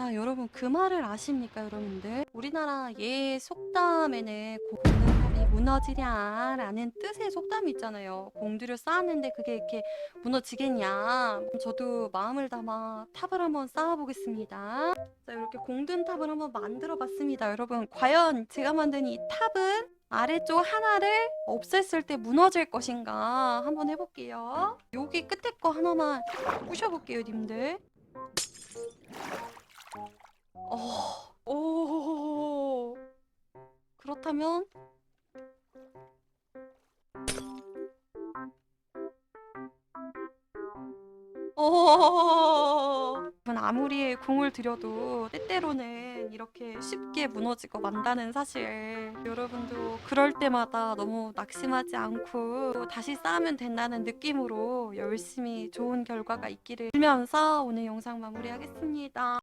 자, 여러분 그 말을 아십니까, 여러분들? 우리나라 예 속담에는 공는 탑이 무너지랴라는 뜻의 속담이 있잖아요. 공들여 쌓았는데 그게 이렇게 무너지겠냐? 저도 마음을 담아 탑을 한번 쌓아보겠습니다. 자, 이렇게 공든 탑을 한번 만들어봤습니다, 여러분. 과연 제가 만든 이 탑은 아래쪽 하나를 없앴을 때 무너질 것인가 한번 해볼게요. 여기 끝에 거 하나만 부셔볼게요, 님들. 그렇다면 어. 아무리 공을 들여도 때때로는 이렇게 쉽게 무너지고 만다는 사실 여러분도 그럴 때마다 너무 낙심하지 않고 다시 쌓으면 된다는 느낌으로 열심히 좋은 결과가 있기를 빌면서 오늘 영상 마무리하겠습니다.